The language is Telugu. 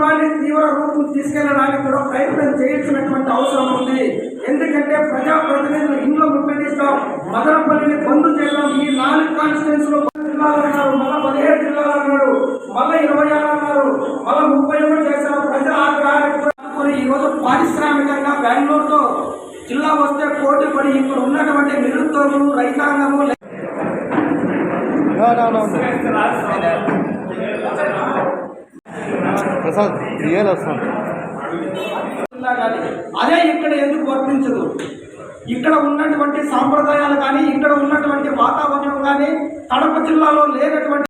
ఉద్యమాన్ని తీవ్ర రూపం తీసుకెళ్ళడానికి కూడా ప్రయత్నం చేయాల్సినటువంటి అవసరం ఉంది. ఎందుకంటే ప్రజాప్రతినిధులు ఇంట్లో ముట్టడిస్తాం. మదనపల్లిని బంద్ చేద్దాం ఈ నాలుగు కాన్స్టిట్యూన్స్లో పది జిల్లాలు అన్నారు. మళ్ళా పదిహేడు జిల్లాలు అన్నాడు మళ్ళా ఇరవై ఆరు అన్నారు. మళ్ళా ముప్పై కూడా చేశారు. ప్రజల ఆగ్రహానికి కూడా అనుకుని ఈ రోజు పారిశ్రామికంగా బెంగళూరుతో జిల్లా వస్తే పోటీ పడి ఇక్కడ ఉన్నటువంటి నిరుద్యోగులు రైతాంగము ప్రసాద్ రియల్ వస్తుంది అదే ఇక్కడ ఎందుకు వర్తించదు? ఇక్కడ ఉన్నటువంటి సాంప్రదాయాలు కానీ ఇక్కడ ఉన్నటువంటి వాతావరణం కానీ కడప జిల్లాలో లేనటువంటి